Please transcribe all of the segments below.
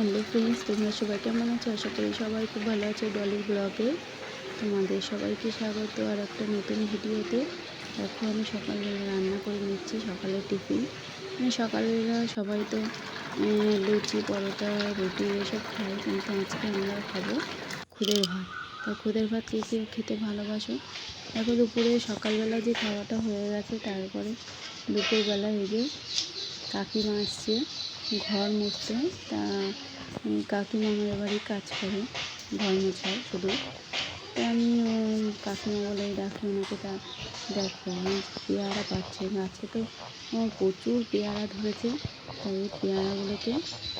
Hello friends তোমরা সবাই কেমন আছো? আশা করি সবাই খুব ভালো আছো ডলির ব্লগে তোমাদের সবাইকে স্বাগত আর একটা নতুন ভিডিওতে। দেখো, আমি সকালবেলা রান্না করে নিচ্ছি সকালের টিফিন। মানে সকালবেলা সবাই তো লুচি, পরোটা, রুটি এসব খাই কিন্তু আজকে আমরা খাব খুদের ভাত। তা খুদের ভাত কে কে খেতে ভালোবাসো? দেখো, দুপুরে সকালবেলা যে খাওয়াটা হয়ে গেছে, তারপরে দুপুরবেলা এই যে কাকিমা আসছে। ঘর মুছতে তা কাকিমা আমার বাড়ি কাজ করে ঘর মোছায় শুধু। তা আমি কাকিমা বলে ডাকি ওনাকে তা দেখো আমি পেয়ারা পাচ্ছে। গাছে তো প্রচুর পেয়ারা ধরেছে তাই এই পেয়ারাগুলোকে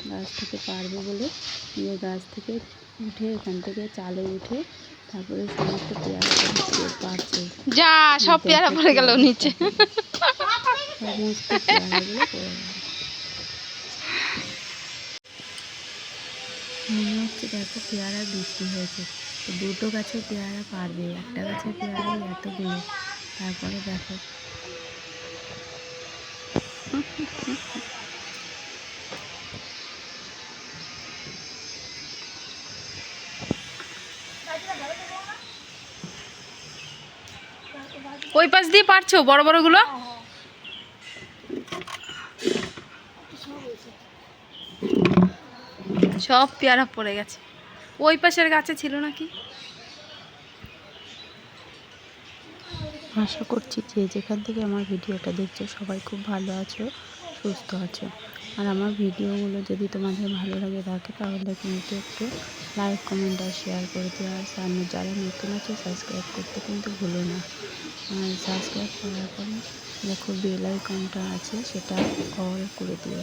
গাছ থেকে পারবে বলে যে গাছ থেকে উঠে এখান থেকে চালে উঠে তারপরে সমস্ত পেয়ারা পাচ্ছে। যা সব পেয়ারা পড়ে গেল নিচে। সমস্ত পেয়ারাগুলো পড়ে গেল। হচ্ছে দেখো পেয়ারা বৃষ্টি হয়েছে। তো দুটো গাছে পেয়ারা পারবে একটা গাছে পেয়ারাই এতগুলো তারপরে দেখো। ওই পাশ দিয়ে পারছ বড় বড়গুলো সব পেয়ারা পড়ে গেছে। ওই পাশের গাছে ছিল নাকি? আশা করছি যে যেখান থেকে আমার ভিডিওটা দেখছ, সবাই খুব ভালো আছো, সুস্থ আছো। আর আমার ভিডিওগুলো যদি তোমাদের ভালো লাগে থাকে, তাহলে কিন্তু একটু লাইক কমেন্ট আর শেয়ার করে দিও। আর সামনে যারা নতুন আছে সাবস্ক্রাইব করতে কিন্তু ভুলো না। আর সাবস্ক্রাইব করার পরে দেখো বেল আইকনটা আছে, সেটা অল করে দিও।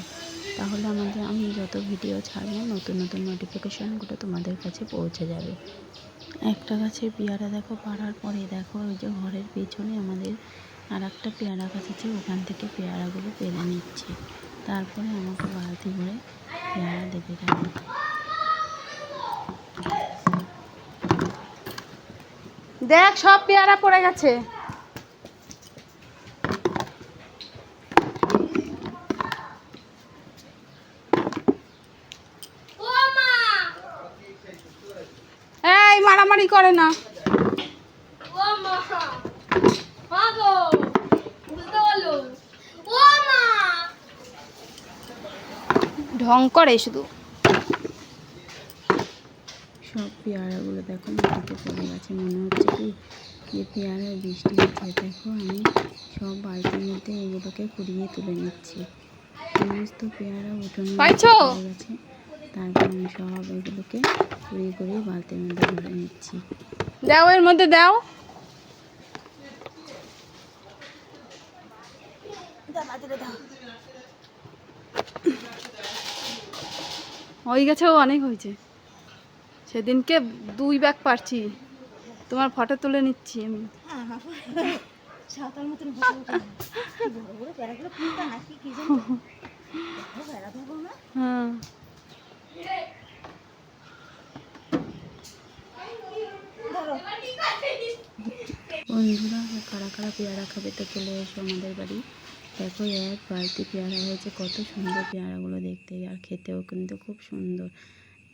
তাহলে আমাদের, আমি যত ভিডিও ছাড়বো, নতুন নতুন নোটিফিকেশানগুলো তোমাদের কাছে পৌঁছে যাবে। একটা গাছে পেয়ারা দেখো, পাড়ার পরে দেখো, ওই যে ঘরের পেছনে আমাদের আর একটা পেয়ারা গাছ আছে, ওখান থেকে পেয়ারাগুলো পেরে নিচ্ছে। তারপরে আমাকে বালতি করে পেয়ারা দেবে যাবে দেখ সব পেয়ারা পড়ে গেছে। এই মারামারি করে না। ঢং করে শুধু। সব পেয়ারাগুলো দেখো মাটিতে পড়ে গেছে। মনে হচ্ছে কি যে পেয়ারা বৃষ্টি হচ্ছে। দেখো আমি সব বালতির মধ্যে এগুলোকে কুড়িয়ে তুলে নিচ্ছি। সমস্ত পেয়ারা উঠোনে পাইছো? পড়ে গেছে। তারপর আমি সব এগুলোকে কুড়িয়ে কুড়িয়ে বালতির মধ্যে ভরে নিচ্ছি। দাও এর মধ্যে দাও। ওই গেছেও অনেক হয়েছে। সেদিনকে দুই ব্যাগ পারছি। তোমার ফটো তুলে নিচ্ছি আমি। হ্যাঁ বন্ধুরা কারা কারা পেয়ারা খাবে তো চলে এসো আমাদের বাড়ি। দেখো এক বালতি পেয়ারা হয়েছে কত সুন্দর পেয়ারাগুলো দেখতে। আর খেতেও কিন্তু খুব সুন্দর।